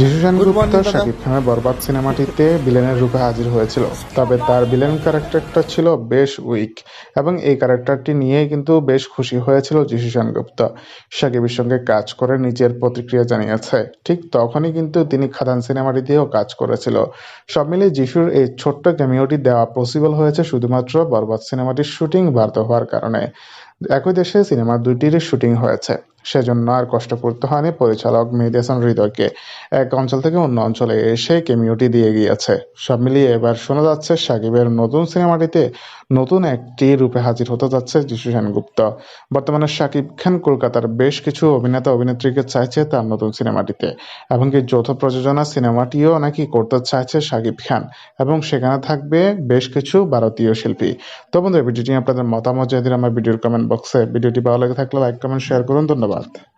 যিশু সেনগুপ্ত Good শাকিব খানের বরবাদ সিনেমাটিতে ভিলেনের রূপে হাজির হয়েছিল। তবে তার ভিলেন ক্যারেক্টারটা ছিল বেশ উইক এবং এই ক্যারেক্টারটি নিয়েই কিন্তু বেশ খুশি হয়েছিল যিশু সেনগুপ্ত। শাকিবের সঙ্গে কাজ করে নিজের প্রতিক্রিয়া জানিয়েছে। ঠিক তখনই কিন্তু তিনি খাদান সিনেমাটিতেও কাজ করেছিল। সব মিলিয়ে যিশুর এই ছোট্ট ক্যামিওটি দেওয়া পসিবল হয়েছে শুধুমাত্র বরবাদ সিনেমাটির শুটিং ব্যর্থ হওয়ার কারণে। একই দেশে সিনেমা দুটির শুটিং হয়েছে। সেজন্য আর কষ্ট করতে হয়নি পরিচালক মেহেদি হৃদয়কে। এক অঞ্চল থেকে অন্য অঞ্চলে এসে কেমিওটি দিয়ে গিয়েছে। সব মিলিয়ে এবার শোনা যাচ্ছে সাকিবের নতুন সিনেমাটিতে নতুন একটি রূপে হাজির হতে যাচ্ছে যিশু সেনগুপ্ত। বর্তমানে সাকিব খান কলকাতার বেশ কিছু অভিনেতা অভিনেত্রীকে চাইছে তার নতুন সিনেমাটিতে। এমনকি যৌথ প্রযোজনা সিনেমাটিও নাকি করতে চাইছে সাকিব খান। এবং সেখানে থাকবে বেশ কিছু ভারতীয় শিল্পী। তো বন্ধুরা ভিডিওটি আপনাদের মতামত দিন আমার ভিডিওর কমেন্ট বক্সে ভিডিওটি ভালো লেগে থাকলে লাইক কমেন্ট শেয়ার করুন। ধন্যবাদ। پاک